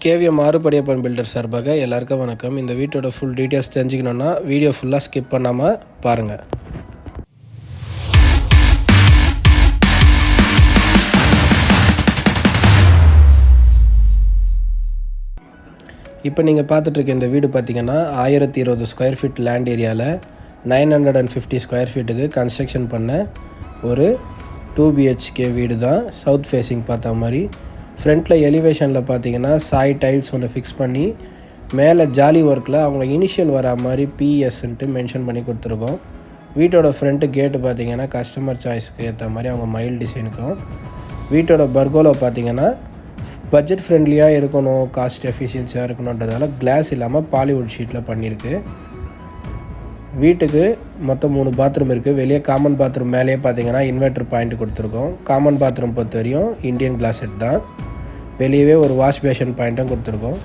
KVM மாறுபடியப்பன் filter சார்பாக எல்லாருக்கும் வணக்கம். இந்த வீட்டோட ஃபுல் டீட்டெயில்ஸ் தெரிஞ்சுக்கணுன்னா வீடியோ ஃபுல்லாக ஸ்கிப் பண்ணாமல் பாருங்கள் இப்போ நீங்கள் பார்த்துட்ருக்க இந்த வீடு பார்த்தீங்கன்னா ஆயிரத்தி இருபது ஸ்கொயர் ஃபீட் லேண்ட் ஏரியாவில் nine hundred and fifty square ஃபீட்டுக்கு construction பண்ண ஒரு டூ பிஹெச்கே வீடு தான் சவுத் ஃபேஸிங் பார்த்த மாதிரி ஃப்ரண்ட்டில் எலிவேஷனில் பார்த்தீங்கன்னா சாய் டைல்ஸ் ஒன்று ஃபிக்ஸ் பண்ணி மேலே ஜாலி ஒர்க்கில் அவங்க இனிஷியல் வர மாதிரி பிஎஸ்ன்ட்டு மென்ஷன் பண்ணி கொடுத்துருக்கோம். வீட்டோட ஃப்ரண்ட்டு கேட்டு பார்த்தீங்கன்னா கஸ்டமர் சாய்ஸ்க்கு ஏற்ற மாதிரி அவங்க மைல் டிசைனுக்கும் வீட்டோட பர்கோலோ பார்த்தீங்கன்னா பட்ஜெட் ஃப்ரெண்ட்லியாக இருக்கணும் காஸ்ட் எஃபிஷியன்சியாக இருக்கணுன்றதால கிளாஸ் இல்லாமல் பாலிவுட் ஷீட்டில் பண்ணியிருக்கு வீட்டுக்கு மொத்தம் மூணு பாத்ரூம் இருக்குது வெளியே காமன் பாத்ரூம் மேலேயே பார்த்தீங்கன்னா இன்வெர்டர் பாயிண்ட் கொடுத்துருக்கோம். காமன் பாத்ரூம் பொறுத்த வரையும் இந்தியன் கிளாஸ் செட் தான். வெளியவே ஒரு வாஷ் பேஷன் பாயிண்ட்டும் கொடுத்துருக்கோம்.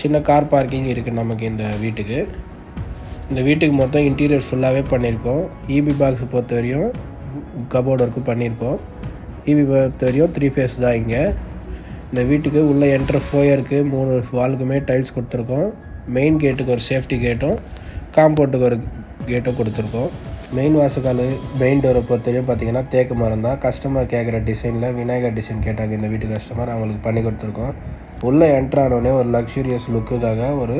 சின்ன கார் பார்க்கிங் இருக்குது நமக்கு இந்த வீட்டுக்கு. இந்த வீட்டுக்கு மொத்தம் இன்டீரியர் ஃபுல்லாகவே பண்ணியிருக்கோம் இபி பாக்ஸ் பொறுத்த வரையும் கபோர்டு ஒர்க்கு பண்ணியிருக்கோம் இபி பொறுத்த வரையும் த்ரீ ஃபேஸ் தான் இங்கே. இந்த வீட்டுக்கு உள்ளே என்ட்ரு ஃபோயருக்கு மூணு வாலுக்குமே டைல்ஸ் கொடுத்துருக்கோம். மெயின் கேட்டுக்கு ஒரு சேஃப்டி கேட்டும் காம்பவுண்டுக்கு ஒரு கேட்டும் கொடுத்துருக்கோம். மெயின் வாசக்கால் மெயின் டோரை பொறுத்தவரையும் பார்த்தீங்கன்னா தேக்கு மரம் தான் கஸ்டமர் கேட்குற டிசைனில் விநாயகர் டிசைன் கேட்டாங்க இந்த வீட்டு கஸ்டமர் அவங்களுக்கு பண்ணி கொடுத்துருக்கோம். உள்ளே என்ட்ரு ஆனோடனே ஒரு லக்ஸூரியஸ் லுக்குக்காக ஒரு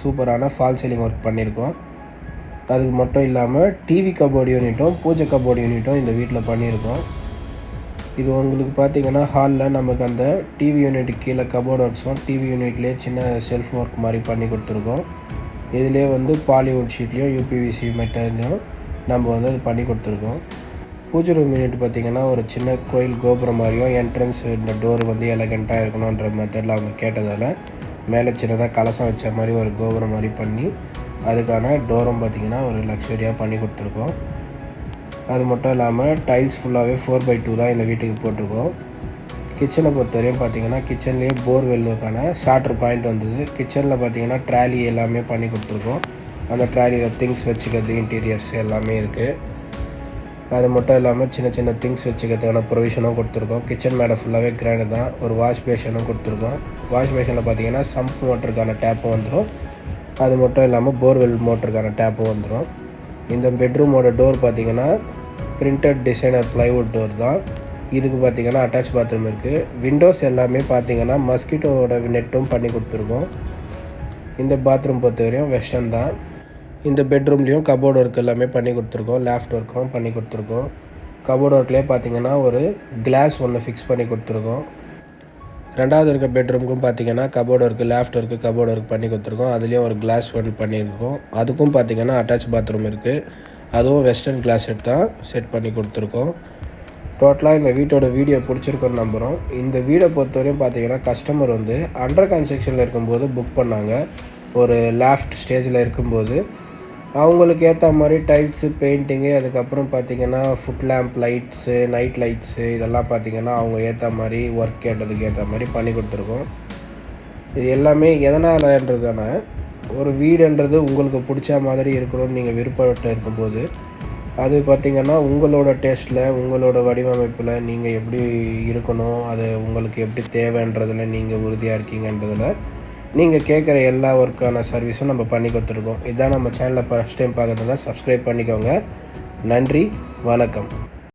சூப்பரான ஃபால் சீலிங் ஒர்க் பண்ணியிருக்கோம். அதுக்கு மட்டும் இல்லாமல் டிவி கபோர்டு யூனிட்டும் பூஜை கபோர்டு யூனிட்டும் இந்த வீட்டில் பண்ணியிருக்கோம். இது உங்களுக்கு பார்த்தீங்கன்னா ஹாலில் நமக்கு அந்த டிவி யூனிட் கீழே கபோர்டு ஒர்க்ஸும் டிவி யூனிட்லேயே சின்ன செல்ஃப் ஒர்க் மாதிரி பண்ணி கொடுத்துருக்கோம். இதிலே வந்து பாலிவுட் ஷீட்லேயும் யூபிவிசி மெட்டர்லேயும் நம்ம வந்து அது பண்ணி கொடுத்துருக்கோம். பூஜை ரூம் யூனிட் பார்த்திங்கன்னா ஒரு சின்ன கோயில் கோபுரம் மாதிரியும் என்ட்ரன்ஸ் இந்த டோர் வந்து எலகண்ட்டாக இருக்கணுன்ற மெத்தடில் அவங்க கேட்டதால் மேலே சின்னதாக கலசம் வச்ச மாதிரி ஒரு கோபுரம் மாதிரி பண்ணி அதுக்கான டோரும் பார்த்திங்கன்னா ஒரு லக்ஸரியாக பண்ணி கொடுத்துருக்கோம். அது மட்டும் இல்லாமல் டைல்ஸ் ஃபுல்லாகவே ஃபோர் பை டூ தான் இந்த வீட்டுக்கு போட்டிருக்கோம். கிச்சனை பொறுத்தவரையும் பார்த்தீங்கன்னா கிச்சன்லேயே போர்வெல்லுக்கான ஷார்ட்ரு பாயிண்ட் வந்தது. கிச்சனில் பார்த்தீங்கன்னா ட்ராலி எல்லாமே பண்ணி கொடுத்துருக்கோம். அந்த ட்ராலியில் திங்ஸ் வச்சுக்கிறது இன்டீரியர்ஸ் எல்லாமே இருக்குது அது மட்டும் இல்லாமல் சின்ன சின்ன திங்ஸ் வச்சுக்கிறதுக்கான ப்ரொவிஷனும் கொடுத்துருக்கோம். கிச்சன் மேடை ஃபுல்லாகவே கிராண்டு தான். ஒரு வாஷ் பேஷனும் கொடுத்துருக்கோம். வாஷ் பேஷனில் பார்த்தீங்கன்னா சம்ப் மோட்டருக்கான டேப்பும் வந்துடும் அது மட்டும் இல்லாமல் போர்வெல் மோட்டருக்கான டேப்பும் வந்துடும் இந்த பெட்ரூமோட டோர் பார்த்தீங்கன்னா பிரிண்டட் டிசைனர் ப்ளைவுட் டோர் தான். இதுக்கு பார்த்தீங்கன்னா அட்டாச் பாத்ரூம் இருக்குது விண்டோஸ் எல்லாமே பார்த்தீங்கன்னா மஸ்கிட்டோட நெட்டும் பண்ணி கொடுத்துருக்கோம். இந்த பாத்ரூம் பொறுத்தவரையும் வெஸ்டர்ன் தான். இந்த பெட்ரூம்லேயும் கபோர்டு ஒர்க் எல்லாமே பண்ணி கொடுத்துருக்கோம் லேஃப்ட் ஒர்க்கும் பண்ணி கொடுத்துருக்கோம். கபோர்டு ஒர்க்லேயே பார்த்தீங்கன்னா ஒரு கிளாஸ் ஒன்று ஃபிக்ஸ் பண்ணி கொடுத்துருக்கோம். ரெண்டாவது இருக்க பெட்ரூமுக்கும் பார்த்தீங்கன்னா cupboard work loft work cupboard work பண்ணி கொடுத்துருக்கோம். அதுலேயும் ஒரு கிளாஸ் ஒன் பண்ணியிருக்கோம். அதுக்கும் பார்த்தீங்கன்னா அட்டாச் பாத்ரூம் இருக்குது அதுவும் வெஸ்டர்ன் கிளாஸ் செட் தான் செட் பண்ணி கொடுத்துருக்கோம். டோட்டலாக இந்த வீட்டோட வீடியோ பிடிச்சிருக்கோன்னு நம்புகிறோம் இந்த வீடை பொறுத்தவரையும் பார்த்தீங்கன்னா கஸ்டமர் வந்து அண்டர் கன்ஸ்ட்ரக்ஷனில் இருக்கும்போது புக் பண்ணாங்க. ஒரு லேஃப்ட் ஸ்டேஜில் இருக்கும்போது அவங்களுக்கு ஏற்ற மாதிரி டைல்ஸு பெயிண்டிங்கு அதுக்கப்புறம் பார்த்தீங்கன்னா foot lamp lights night lights இதெல்லாம் பார்த்தீங்கன்னா அவங்க ஏற்ற மாதிரி ஒர்க் கேட்டதுக்கு ஏற்ற மாதிரி பண்ணி கொடுத்துருக்கோம். இது எல்லாமே எதனாலன்றதுனா ஒரு வீடுன்றது உங்களுக்கு பிடிச்ச மாதிரி இருக்கணும்னு நீங்கள் விருப்பப்பட்டு இருக்கும்போது அது பார்த்திங்கன்னா உங்களோட டேஸ்ட்டில் உங்களோட வடிவமைப்பில் நீங்கள் எப்படி இருக்கணும் அது உங்களுக்கு எப்படி தேவைன்றதில் நீங்கள் உறுதியாக இருக்கீங்கன்றதில் நீங்கள் கேட்குற எல்லா ஒர்க்கான சர்வீஸும் நம்ம பண்ணி கொடுத்துருக்கோம். இதான் நம்ம சேனலை ஃபஸ்ட் டைம் பார்க்குறதா சப்ஸ்கிரைப் பண்ணிக்கோங்க. நன்றி வணக்கம்.